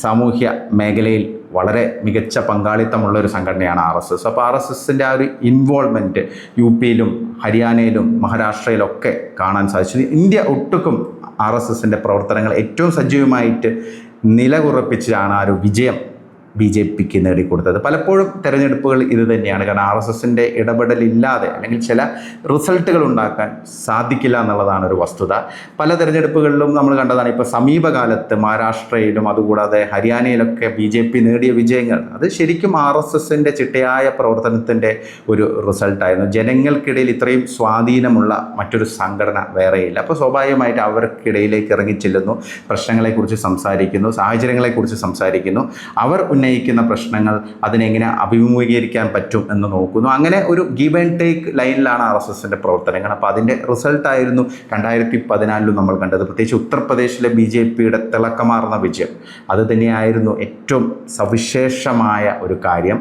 സാമൂഹ്യ മേഖലയിൽ വളരെ മികച്ച പങ്കാളിത്തമുള്ള ഒരു സംഘടനയാണ് ആർ എസ് എസ് അപ്പോൾ ആർ എസ് എസിന്റെ ആ ഒരു ഇൻവോൾവ്മെന്റ് യു പിയിലും ഹരിയാനയിലും മഹാരാഷ്ട്രയിലൊക്കെ കാണാൻ സാധിച്ചു ഇന്ത്യ ഒട്ടുക്കും ആർ എസ് എസിന്റെ പ്രവർത്തനങ്ങൾ ഏറ്റവും സജീവമായിട്ട് നിലകുറപ്പിച്ചാണ് ആ ഒരു വിജയം. ബി ജെ പിക്ക് നേടിക്കൊടുത്തത് പലപ്പോഴും തെരഞ്ഞെടുപ്പുകൾ ഇത് തന്നെയാണ്. കാരണം ആർ എസ് എസിന്റെ ഇടപെടലില്ലാതെ അല്ലെങ്കിൽ ചില റിസൾട്ടുകൾ ഉണ്ടാക്കാൻ സാധിക്കില്ല എന്നുള്ളതാണ് ഒരു വസ്തുത. പല തെരഞ്ഞെടുപ്പുകളിലും നമ്മൾ കണ്ടതാണ് ഇപ്പോൾ സമീപകാലത്ത് മഹാരാഷ്ട്രയിലും അതുകൂടാതെ ഹരിയാനയിലൊക്കെ ബി ജെ പി നേടിയ വിജയങ്ങൾ. അത് ശരിക്കും ആർ എസ് എസിന്റെ ചിട്ടയായ പ്രവർത്തനത്തിന്റെ ഒരു റിസൾട്ടായിരുന്നു. ജനങ്ങൾക്കിടയിൽ ഇത്രയും സ്വാധീനമുള്ള മറ്റൊരു സംഘടന വേറെയില്ല. അപ്പോൾ സ്വാഭാവികമായിട്ട് അവർക്കിടയിലേക്ക് ഇറങ്ങിച്ചെല്ലുന്നു. പ്രശ്നങ്ങളെക്കുറിച്ച് സംസാരിക്കുന്നു. സാഹചര്യങ്ങളെക്കുറിച്ച് സംസാരിക്കുന്നു. അവർ ഉന്നയിക്കുന്ന പ്രശ്നങ്ങൾ അതിനെങ്ങനെ അഭിമുഖീകരിക്കാൻ പറ്റും എന്ന് നോക്കുന്നു. അങ്ങനെ ഒരു ഗീവ് ആൻഡ് ടേക്ക് ലൈനിലാണ് ആർ എസ് എസിന്റെ പ്രവർത്തനങ്ങൾ. അപ്പോൾ അതിന്റെ റിസൾട്ടായിരുന്നു രണ്ടായിരത്തി പതിനാലിലും നമ്മൾ കണ്ടത്. പ്രത്യേകിച്ച് ഉത്തർപ്രദേശിലെ ബി ജെ പിയുടെ തിളക്കമാർന്ന വിജയം. അത് തന്നെയായിരുന്നു ഏറ്റവും സവിശേഷമായ ഒരു കാര്യം.